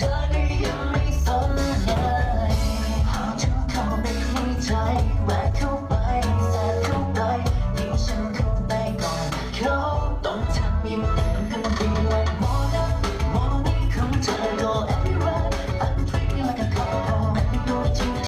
Turn